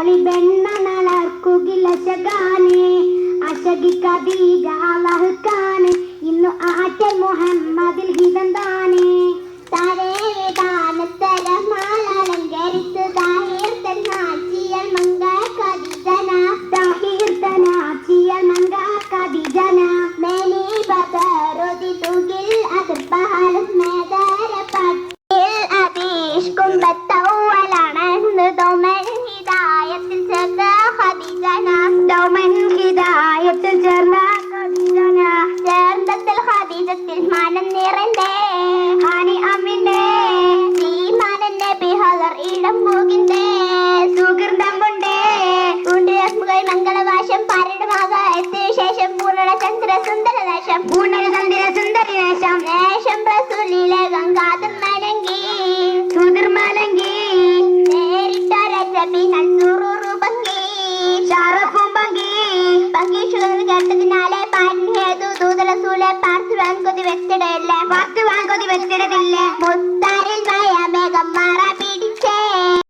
ശർദാനെ ഒളി ബെൺമണളർക്കുകിലശകാനെ അശകി ഖദീജ നിറണ്ടേ ഹാനി അമ്മിന്റെ ഈമാനൻ നബി ഹലർ ഇടം പോകിന്റെ സുഹൃതം കൊണ്ടേ. ഉണ്ട് രസ്മുകൾ മംഗളവാശം പാരടമാക എത്തിയ ശേഷം പൂർണ ചന്ദ്ര സുന്ദര ദേശം പൂർണ ചന്ദ്ര സുന്ദര സുറുറു ഭംഗി പാർത്തുവാൻ കൊതി വെച്ചിടയില്ല? പാർത്തുവാൻ കൊതി വെച്ചിടതില്ല മുത്താരി